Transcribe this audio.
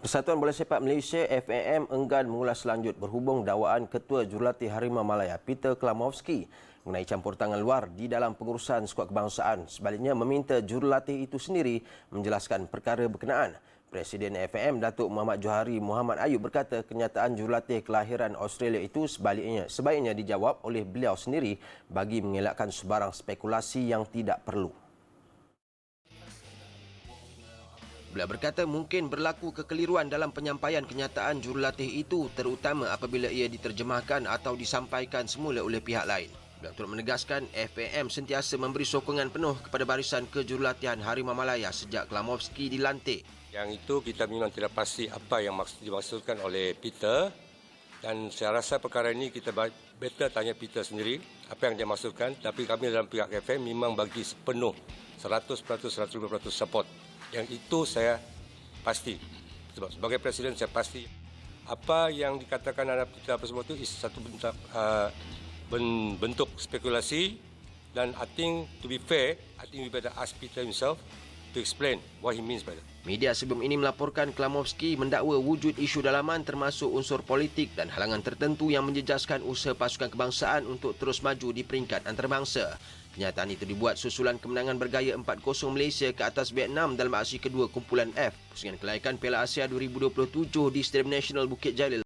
Persatuan Bola Sepak Malaysia FAM enggan mengulas lanjut berhubung dakwaan Ketua Jurulatih Harimau Malaya Peter Klamovski mengenai campur tangan luar di dalam pengurusan skuad kebangsaan. Sebaliknya meminta jurulatih itu sendiri menjelaskan perkara berkenaan. Presiden FAM Datuk Muhammad Johari Muhammad Ayub berkata kenyataan jurulatih kelahiran Australia itu sebaliknya sebaiknya dijawab oleh beliau sendiri bagi mengelakkan sebarang spekulasi yang tidak perlu. Beliau berkata mungkin berlaku kekeliruan dalam penyampaian kenyataan jurulatih itu terutama apabila ia diterjemahkan atau disampaikan semula oleh pihak lain. Beliau turut menegaskan FAM sentiasa memberi sokongan penuh kepada barisan kejurulatihan Harimau Malaya sejak Klamovski dilantik. Yang itu kita memang tidak pasti apa yang maksud, dimaksudkan oleh Peter dan saya rasa perkara ini kita better tanya Peter sendiri apa yang dia maksudkan. Tapi kami dalam pihak FM memang bagi sepenuh 100% 150% support. Yang itu saya pasti. Sebab sebagai presiden saya pasti apa yang dikatakan anak Peter apa semua itu is satu bentuk, uh, ben- bentuk spekulasi. Dan I think to be fair I think we better ask Peter himself to explain what he means by that. Media sebelum ini melaporkan Klamovski mendakwa wujud isu dalaman termasuk unsur politik dan halangan tertentu yang menjejaskan usaha pasukan kebangsaan untuk terus maju di peringkat antarabangsa. Kenyataan itu dibuat susulan kemenangan bergaya 4-0 Malaysia ke atas Vietnam dalam aksi kedua kumpulan F pusingan kelayakan Piala Asia 2027 di Stadium Nasional Bukit Jalil.